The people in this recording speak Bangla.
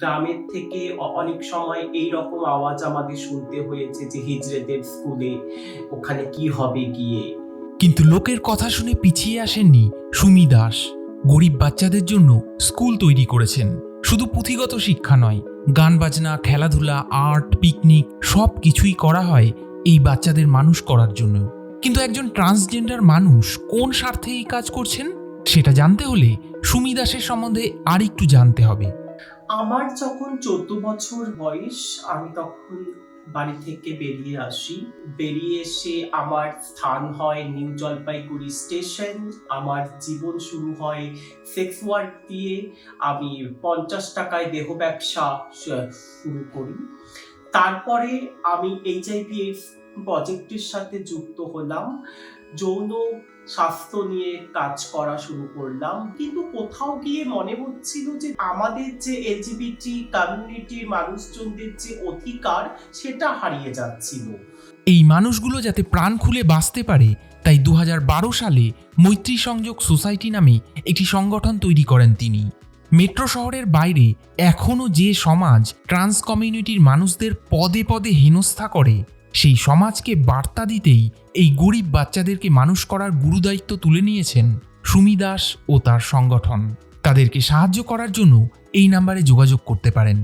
গ্রামের থেকে অনেক সময় এই রকম আওয়াজ আমাদের শুনতে হয়েছে যে হিজড়েদের স্কুলে ওখানে কি হবে গিয়ে। কিন্তু লোকের কথা শুনে পিছিয়ে আসেননি সুমি দাস। গরিব বাচ্চাদের জন্য স্কুল তৈরি করেছেন। শুধু পুঁথিগত শিক্ষা নয়, গান বাজনা, খেলাধুলা আর্ট পিকনিক সব কিছুই করা হয় এই বাচ্চাদের মানুষ করার জন্য। কিন্তু একজন ট্রান্সজেন্ডার মানুষ কোন স্বার্থে এই কাজ করছেন, সেটা জানতে হলে সুমি দাসের সম্বন্ধে আর একটু জানতে হবে। আমার যখন চোদ্দ বছর বয়স, আমি তখন বাড়ি থেকে বেরিয়ে আসি। বেরিয়ে এসে আমার স্থান হয় নিউ জলপাইগুড়ি স্টেশন। আমার জীবন শুরু হয় সেক্স ওয়ার্ক দিয়ে। আমি পঞ্চাশ টাকায় দেহ ব্যবসা শুরু করি। তারপরে আমি এইচআইভি এইডস প্রজেক্টের সাথে যুক্ত হলাম। যৌন স্বাস্থ্য নিয়ে কাজ করা শুরু করলাম। কিন্তু কোথাও গিয়ে মনে হচ্ছিল যে আমাদের যে এলজিবিটি কমিউনিটির মানুষজনদের যে অধিকার, সেটা হারিয়ে যাচ্ছিল। এই মানুষগুলো যাতে প্রাণ খুলে বাঁচতে পারে, তাই দু হাজার বারো সালে মৈত্রী সংযোগ সোসাইটি নামে একটি সংগঠন তৈরি করেন তিনি। মেট্রো শহরের বাইরে এখনও যে সমাজ, ট্রান্স কমিউনিটির মানুষদের পদে পদে হেনস্থা করে সেই সমাজকে বার্তা দিতেই এই গরিব বাচ্চাদেরকে মানুষ করার গুরুদায়িত্ব তুলে নিয়েছেন সুমি দাস ও তার সংগঠন। তাদেরকে সাহায্য করার জন্য এই নাম্বারে যোগাযোগ করতে পারেন।